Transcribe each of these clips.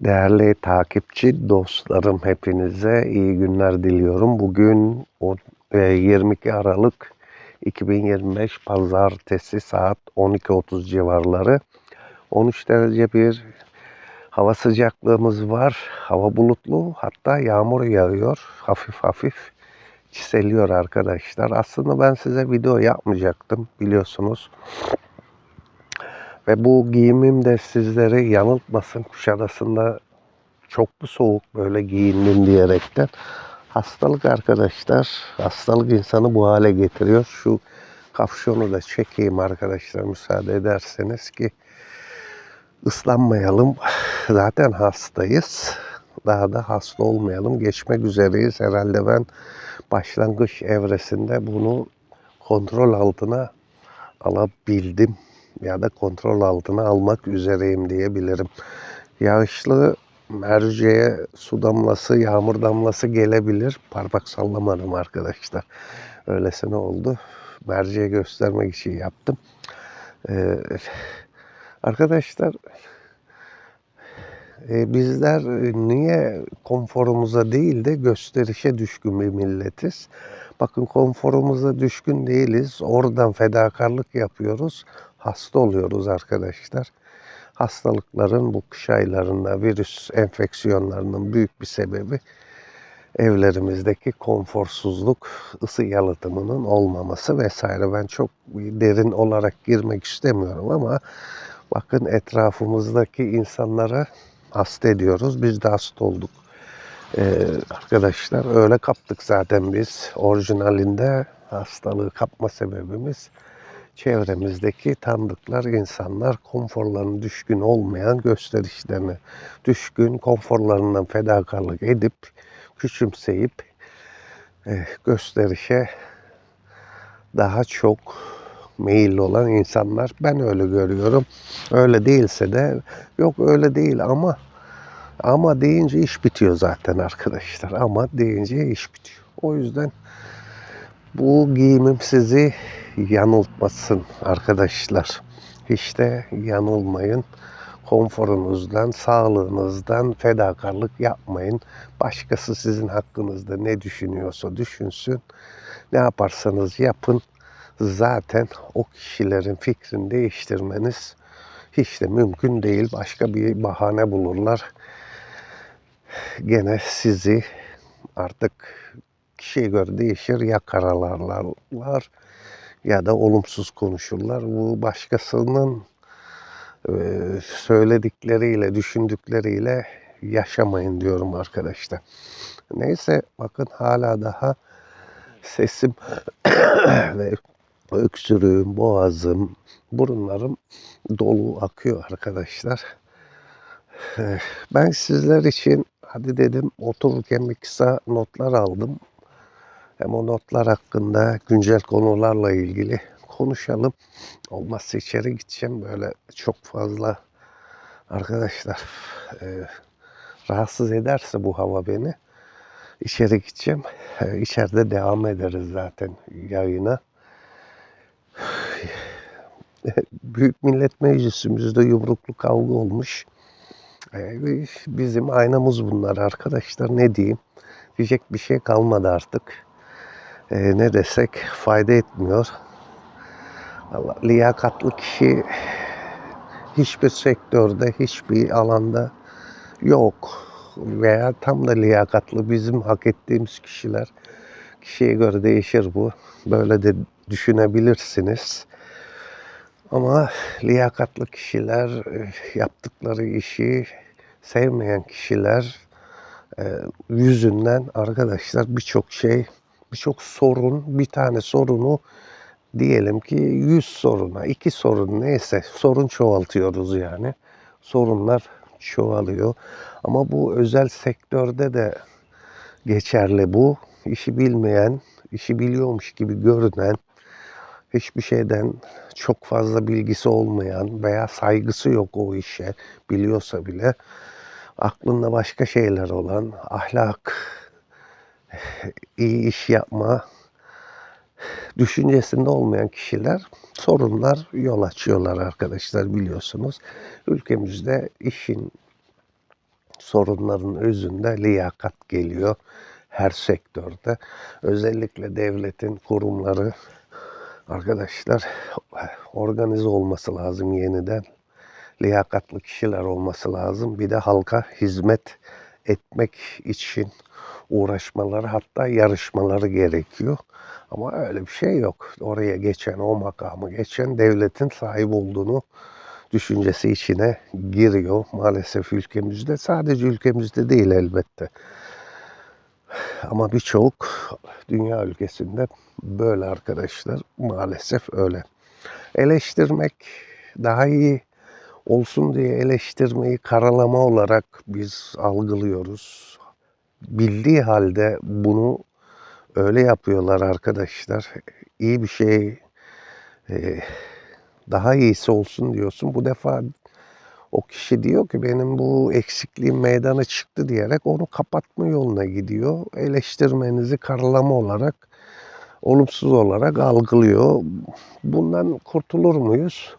Değerli takipçi dostlarım hepinize iyi günler diliyorum. Bugün o- e, 22 Aralık 2025 Pazartesi saat 12.30 civarları. 13 derece bir hava sıcaklığımız var. Hava bulutlu hatta yağmur yağıyor. Hafif hafif çiseliyor arkadaşlar. Aslında ben size video yapmayacaktım biliyorsunuz. Ve bu giyimim de sizleri yanıltmasın. Kuşadası'nda çok mu soğuk böyle giyindim diyerekten. Hastalık arkadaşlar. Hastalık insanı bu hale getiriyor. Şu kafşonu da çekeyim arkadaşlar müsaade ederseniz ki ıslanmayalım. Zaten hastayız. Daha da hasta olmayalım. Geçmek üzereyiz. Herhalde ben başlangıç evresinde bunu kontrol altına alabildim ya da kontrol altına almak üzereyim diyebilirim. Yağışlı merceğe su damlası, yağmur damlası gelebilir. Parmak sallamadım arkadaşlar. Öylesine oldu. Merceğe göstermek için yaptım. Ee, arkadaşlar e, bizler niye konforumuza değil de gösterişe düşkün bir milletiz? Bakın konforumuza düşkün değiliz. Oradan fedakarlık yapıyoruz. Hasta oluyoruz arkadaşlar. Hastalıkların bu kış aylarında virüs enfeksiyonlarının büyük bir sebebi evlerimizdeki konforsuzluk, ısı yalıtımının olmaması vesaire. Ben çok derin olarak girmek istemiyorum ama bakın etrafımızdaki insanlara hasta ediyoruz. Biz de hasta olduk. Ee, arkadaşlar öyle kaptık zaten biz. Orijinalinde hastalığı kapma sebebimiz çevremizdeki tanıdıklar insanlar konforlarına düşkün olmayan gösterişlerine düşkün konforlarından fedakarlık edip küçümseyip eh, gösterişe daha çok meyilli olan insanlar. Ben öyle görüyorum. Öyle değilse de yok öyle değil ama ama deyince iş bitiyor zaten arkadaşlar. Ama deyince iş bitiyor. O yüzden bu giyimim sizi yanıltmasın arkadaşlar. Hiç de yanılmayın. Konforunuzdan, sağlığınızdan fedakarlık yapmayın. Başkası sizin hakkınızda ne düşünüyorsa düşünsün. Ne yaparsanız yapın. Zaten o kişilerin fikrini değiştirmeniz hiç de mümkün değil. Başka bir bahane bulurlar. Gene sizi artık kişiye göre değişir. Ya karalarlar ya da olumsuz konuşurlar. Bu başkasının e, söyledikleriyle, düşündükleriyle yaşamayın diyorum arkadaşlar. Neyse bakın hala daha sesim ve öksürüğüm, boğazım, burunlarım dolu akıyor arkadaşlar. Eh, Ben sizler için hadi dedim otururken bir kısa notlar aldım. Hem o notlar hakkında güncel konularla ilgili konuşalım. Olmazsa içeri gideceğim böyle çok fazla arkadaşlar e, rahatsız ederse bu hava beni içeri gideceğim. E, içeride devam ederiz zaten yayına. Büyük Millet Meclisimizde yumruklu kavga olmuş. E, bizim aynamız bunlar arkadaşlar ne diyeyim. Diyecek bir şey kalmadı artık. E, ne desek fayda etmiyor. Allah, liyakatlı kişi hiçbir sektörde, hiçbir alanda yok. Veya tam da liyakatlı bizim hak ettiğimiz kişiler. Kişiye göre değişir bu. Böyle de düşünebilirsiniz. Ama liyakatlı kişiler e, yaptıkları işi sevmeyen kişiler e, yüzünden arkadaşlar birçok şey, birçok sorun, bir tane sorunu diyelim ki 100 soruna, iki sorun neyse sorun çoğaltıyoruz yani. Sorunlar çoğalıyor. Ama bu özel sektörde de geçerli bu. İşi bilmeyen, işi biliyormuş gibi görünen, hiçbir şeyden çok fazla bilgisi olmayan veya saygısı yok o işe biliyorsa bile aklında başka şeyler olan, ahlak, iyi iş yapma düşüncesinde olmayan kişiler sorunlar yol açıyorlar arkadaşlar biliyorsunuz. Ülkemizde işin sorunların özünde liyakat geliyor her sektörde. Özellikle devletin kurumları arkadaşlar organize olması lazım yeniden. Liyakatlı kişiler olması lazım. Bir de halka hizmet etmek için uğraşmaları hatta yarışmaları gerekiyor. Ama öyle bir şey yok. Oraya geçen, o makamı geçen devletin sahip olduğunu düşüncesi içine giriyor maalesef ülkemizde. Sadece ülkemizde değil elbette. Ama birçok dünya ülkesinde böyle arkadaşlar maalesef öyle. Eleştirmek daha iyi olsun diye eleştirmeyi karalama olarak biz algılıyoruz. Bildiği halde bunu öyle yapıyorlar arkadaşlar. İyi bir şey e, daha iyisi olsun diyorsun. Bu defa o kişi diyor ki benim bu eksikliğim meydana çıktı diyerek onu kapatma yoluna gidiyor. Eleştirmenizi karalama olarak olumsuz olarak algılıyor. Bundan kurtulur muyuz?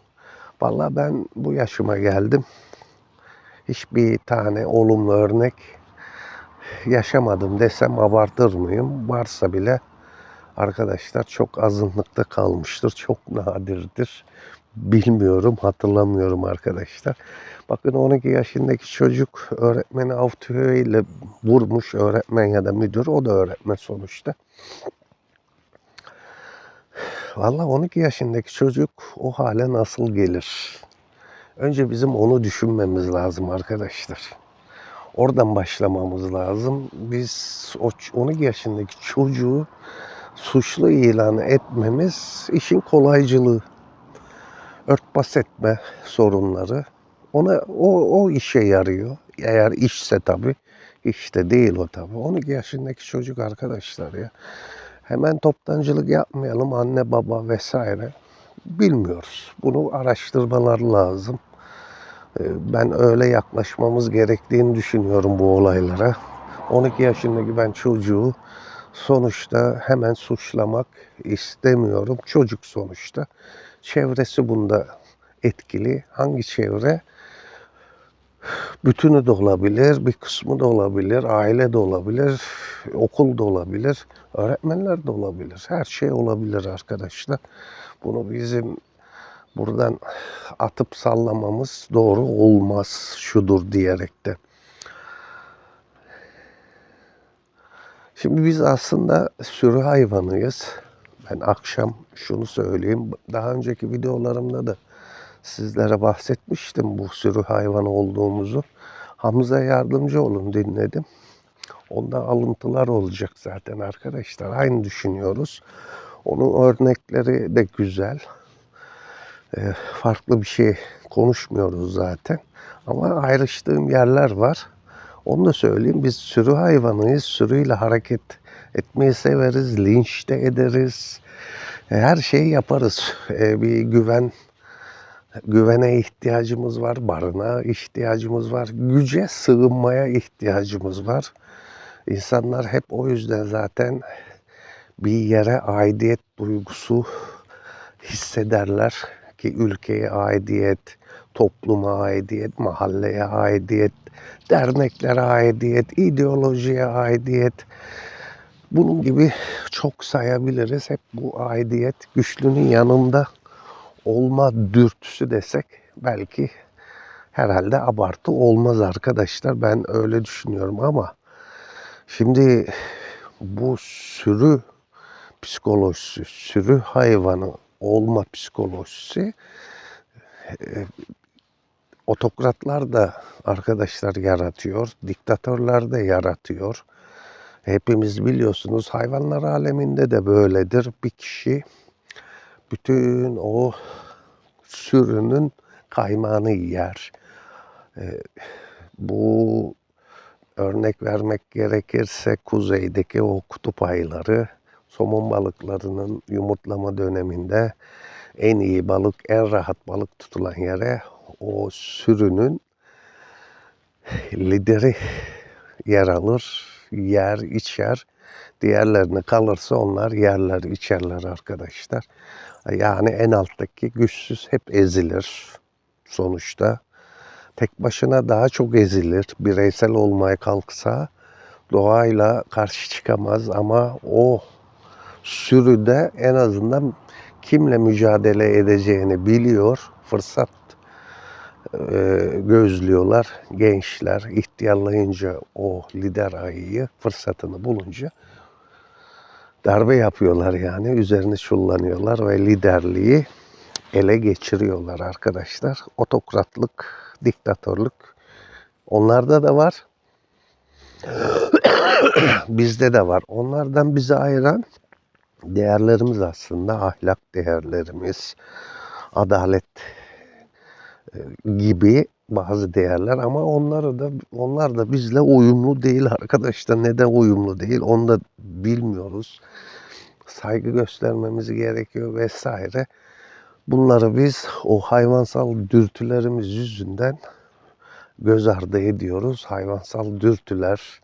Vallahi ben bu yaşıma geldim. Hiçbir tane olumlu örnek yaşamadım desem abartır mıyım? Varsa bile arkadaşlar çok azınlıkta kalmıştır. Çok nadirdir. Bilmiyorum, hatırlamıyorum arkadaşlar. Bakın 12 yaşındaki çocuk öğretmeni av tüfeğiyle vurmuş öğretmen ya da müdür. O da öğretmen sonuçta. Valla 12 yaşındaki çocuk o hale nasıl gelir? Önce bizim onu düşünmemiz lazım arkadaşlar. Oradan başlamamız lazım. Biz o 12 yaşındaki çocuğu suçlu ilan etmemiz işin kolaycılığı. Örtbas etme sorunları. Ona o, o işe yarıyor. Eğer işse tabii. İşte değil o tabii. 12 yaşındaki çocuk arkadaşlar ya. Hemen toptancılık yapmayalım anne baba vesaire. Bilmiyoruz. Bunu araştırmalar lazım. Ee, Ben öyle yaklaşmamız gerektiğini düşünüyorum bu olaylara. 12 yaşındaki ben çocuğu sonuçta hemen suçlamak istemiyorum. Çocuk sonuçta. Çevresi bunda etkili. Hangi çevre? Bütünü de olabilir, bir kısmı da olabilir, aile de olabilir, okul da olabilir, öğretmenler de olabilir. Her şey olabilir arkadaşlar. Bunu bizim buradan atıp sallamamız doğru olmaz şudur diyerek de. Şimdi biz aslında sürü hayvanıyız. Ben akşam şunu söyleyeyim. Daha önceki videolarımda da sizlere bahsetmiştim bu sürü hayvan olduğumuzu. Hamza yardımcı olun dinledim. Ondan alıntılar olacak zaten arkadaşlar. Aynı düşünüyoruz. Onun örnekleri de güzel. Ee, farklı bir şey konuşmuyoruz zaten. Ama ayrıştığım yerler var. Onu da söyleyeyim. Biz sürü hayvanıyız. Sürüyle hareket etmeyi severiz. Linç de ederiz. E, Her şeyi yaparız. E, Bir güven güvene ihtiyacımız var, barınağa ihtiyacımız var, güce sığınmaya ihtiyacımız var. İnsanlar hep o yüzden zaten bir yere aidiyet duygusu hissederler ki ülkeye aidiyet, topluma aidiyet, mahalleye aidiyet, derneklere aidiyet, ideolojiye aidiyet. Bunun gibi çok sayabiliriz. Hep bu aidiyet güçlünün yanında olma dürtüsü desek belki herhalde abartı olmaz arkadaşlar. Ben öyle düşünüyorum ama şimdi bu sürü psikolojisi, sürü hayvanı olma psikolojisi e, otokratlar da arkadaşlar yaratıyor, diktatörler de yaratıyor. Hepimiz biliyorsunuz hayvanlar aleminde de böyledir. Bir kişi bütün o sürünün kaymağını yer. Ee, Bu örnek vermek gerekirse kuzeydeki o kutup ayıları somon balıklarının yumurtlama döneminde en iyi balık, en rahat balık tutulan yere o sürünün lideri yer alır, yer, içer. Diğerlerine kalırsa onlar yerler, içerler arkadaşlar. Yani en alttaki güçsüz hep ezilir sonuçta. Tek başına daha çok ezilir. Bireysel olmaya kalksa doğayla karşı çıkamaz ama o sürüde en azından kimle mücadele edeceğini biliyor. Fırsat gözlüyorlar gençler ihtiyarlayınca o lider ayıyı fırsatını bulunca darbe yapıyorlar yani üzerine çullanıyorlar ve liderliği ele geçiriyorlar arkadaşlar. Otokratlık, diktatörlük onlarda da var. Bizde de var. Onlardan bizi ayıran değerlerimiz aslında ahlak değerlerimiz, adalet e, gibi bazı değerler ama onları da onlar da bizle uyumlu değil arkadaşlar. Neden uyumlu değil onu da bilmiyoruz. Saygı göstermemiz gerekiyor vesaire. Bunları biz o hayvansal dürtülerimiz yüzünden göz ardı ediyoruz. Hayvansal dürtüler,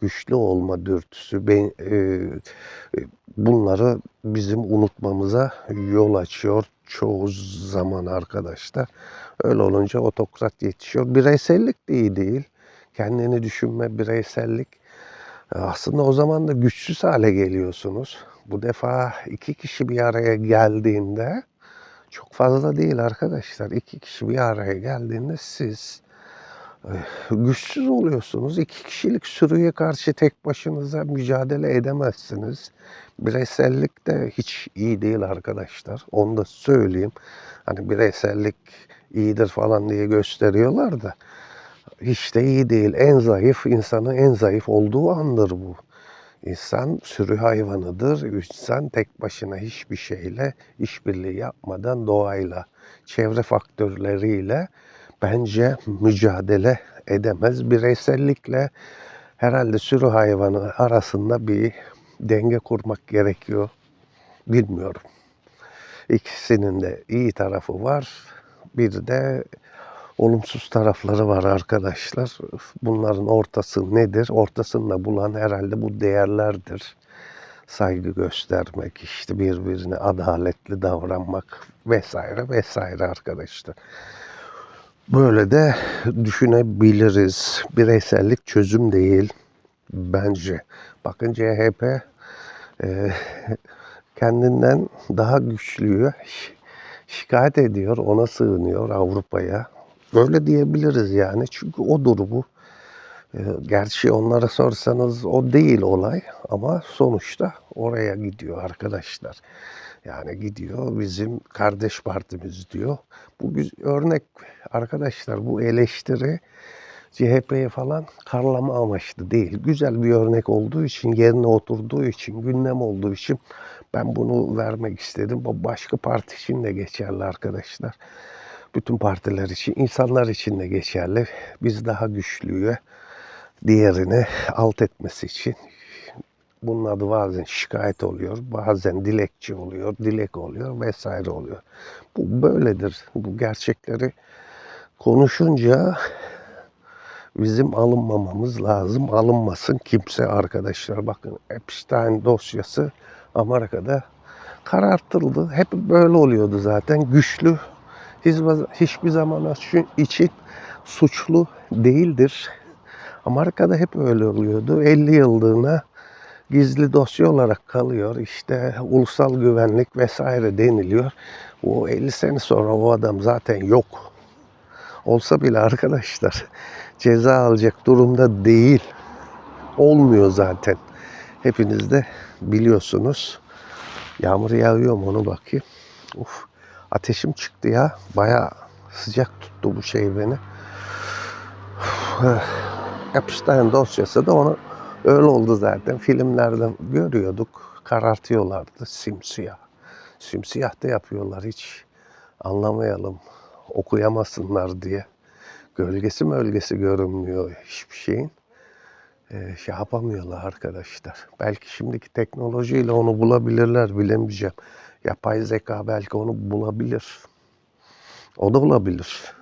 güçlü olma dürtüsü ben, e, e, bunları bizim unutmamıza yol açıyor çoğu zaman arkadaşlar. Öyle olunca otokrat yetişiyor. Bireysellik de iyi değil. Kendini düşünme, bireysellik. E, Aslında o zaman da güçsüz hale geliyorsunuz. Bu defa iki kişi bir araya geldiğinde çok fazla değil arkadaşlar. İki kişi bir araya geldiğinde siz güçsüz oluyorsunuz. İki kişilik sürüye karşı tek başınıza mücadele edemezsiniz. Bireysellik de hiç iyi değil arkadaşlar. Onu da söyleyeyim. Hani bireysellik iyidir falan diye gösteriyorlar da hiç de iyi değil. En zayıf insanın en zayıf olduğu andır bu. İnsan sürü hayvanıdır. İnsan tek başına hiçbir şeyle işbirliği yapmadan doğayla, çevre faktörleriyle bence mücadele edemez. Bireysellikle herhalde sürü hayvanı arasında bir denge kurmak gerekiyor. Bilmiyorum. İkisinin de iyi tarafı var. Bir de olumsuz tarafları var arkadaşlar. Bunların ortası nedir? Ortasını da bulan herhalde bu değerlerdir. Saygı göstermek, işte birbirine adaletli davranmak vesaire vesaire arkadaşlar. Böyle de düşünebiliriz. Bireysellik çözüm değil bence. Bakın CHP e, kendinden daha güçlüyü şikayet ediyor, ona sığınıyor Avrupa'ya. Böyle diyebiliriz yani çünkü o durumu. E, gerçi onlara sorsanız o değil olay ama sonuçta oraya gidiyor arkadaşlar. Yani gidiyor bizim kardeş partimiz diyor. Bu örnek arkadaşlar bu eleştiri CHP'ye falan karlama amaçlı değil. Güzel bir örnek olduğu için, yerine oturduğu için, gündem olduğu için ben bunu vermek istedim. Bu başka parti için de geçerli arkadaşlar. Bütün partiler için, insanlar için de geçerli. Biz daha güçlüye diğerini alt etmesi için bunun adı bazen şikayet oluyor, bazen dilekçe oluyor, dilek oluyor vesaire oluyor. Bu böyledir. Bu gerçekleri konuşunca bizim alınmamamız lazım. Alınmasın kimse arkadaşlar. Bakın Epstein dosyası Amerika'da karartıldı. Hep böyle oluyordu zaten. Güçlü hiç- hiçbir zaman için suçlu değildir. Amerika'da hep öyle oluyordu. 50 yıllığına gizli dosya olarak kalıyor. İşte ulusal güvenlik vesaire deniliyor. O 50 sene sonra o adam zaten yok. Olsa bile arkadaşlar ceza alacak durumda değil. Olmuyor zaten. Hepiniz de biliyorsunuz. Yağmur yağıyor mu onu bakayım. Uf, ateşim çıktı ya. Baya sıcak tuttu bu şey beni. Epstein dosyası da onu öyle oldu zaten. Filmlerde görüyorduk. Karartıyorlardı simsiyah. Simsiyah da yapıyorlar hiç anlamayalım. Okuyamasınlar diye. Gölgesi mölgesi görünmüyor hiçbir şeyin. Ee, şey yapamıyorlar arkadaşlar. Belki şimdiki teknolojiyle onu bulabilirler bilemeyeceğim. Yapay zeka belki onu bulabilir. O da olabilir.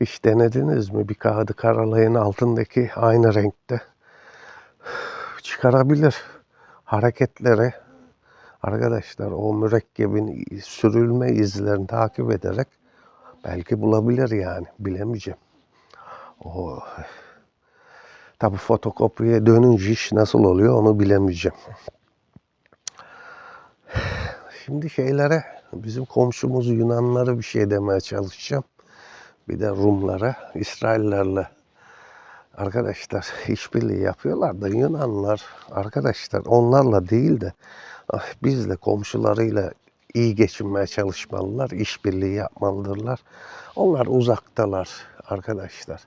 Hiç denediniz mi? Bir kağıdı karalayın altındaki aynı renkte çıkarabilir hareketleri. Arkadaşlar o mürekkebin sürülme izlerini takip ederek belki bulabilir yani bilemeyeceğim. O tabi fotokopiye dönünce iş nasıl oluyor onu bilemeyeceğim. Şimdi şeylere bizim komşumuz Yunanlara bir şey demeye çalışacağım. Bir de Rumlara, İsraillerle arkadaşlar işbirliği yapıyorlar da Yunanlar arkadaşlar onlarla değil de ah, bizle komşularıyla iyi geçinmeye çalışmalılar, işbirliği yapmalıdırlar. Onlar uzaktalar arkadaşlar.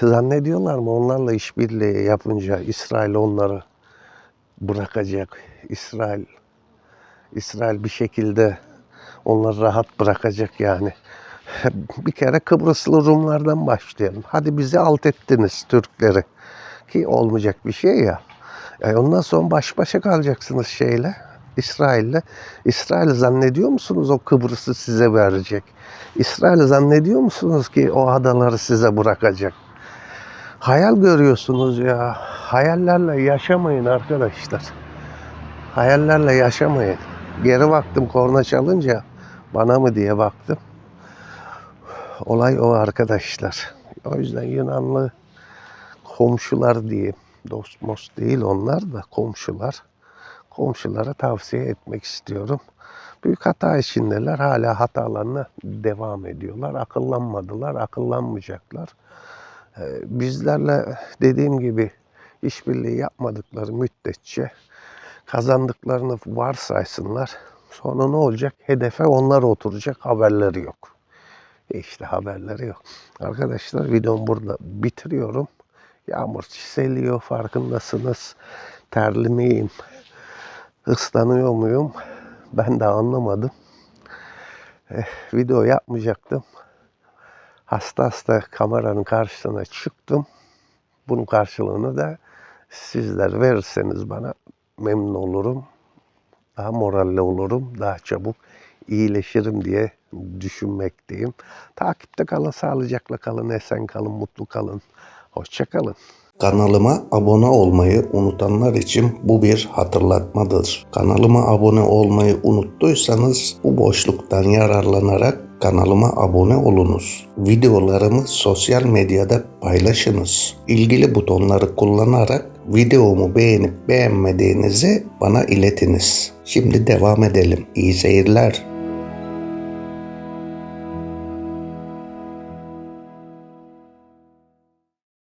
Zannediyorlar mı onlarla işbirliği yapınca İsrail onları bırakacak. İsrail İsrail bir şekilde onları rahat bırakacak yani. Bir kere Kıbrıslı Rumlardan başlayalım. Hadi bizi alt ettiniz Türkleri. Ki olmayacak bir şey ya. E ondan sonra baş başa kalacaksınız şeyle. İsrail'le. İsrail zannediyor musunuz o Kıbrıs'ı size verecek? İsrail zannediyor musunuz ki o adaları size bırakacak? Hayal görüyorsunuz ya. Hayallerle yaşamayın arkadaşlar. Hayallerle yaşamayın. Geri baktım korna çalınca bana mı diye baktım. Olay o arkadaşlar. O yüzden Yunanlı komşular diyeyim. Dost most değil onlar da komşular. Komşulara tavsiye etmek istiyorum. Büyük hata içindeler. Hala hatalarına devam ediyorlar. Akıllanmadılar, akıllanmayacaklar. Ee, Bizlerle dediğim gibi işbirliği yapmadıkları müddetçe kazandıklarını varsaysınlar. Sonra ne olacak? Hedefe onlar oturacak haberleri yok. İşte haberleri yok. Arkadaşlar videomu burada bitiriyorum. Yağmur çiseliyor farkındasınız. Terli miyim? Islanıyor muyum? Ben de anlamadım. Eh, video yapmayacaktım. Hasta hasta kameranın karşısına çıktım. Bunun karşılığını da sizler verirseniz bana memnun olurum. Daha moralli olurum. Daha çabuk iyileşirim diye düşünmekteyim. Takipte kalın, sağlıcakla kalın, esen kalın, mutlu kalın. Hoşça kalın. Kanalıma abone olmayı unutanlar için bu bir hatırlatmadır. Kanalıma abone olmayı unuttuysanız bu boşluktan yararlanarak kanalıma abone olunuz. Videolarımı sosyal medyada paylaşınız. İlgili butonları kullanarak videomu beğenip beğenmediğinizi bana iletiniz. Şimdi devam edelim. İyi seyirler.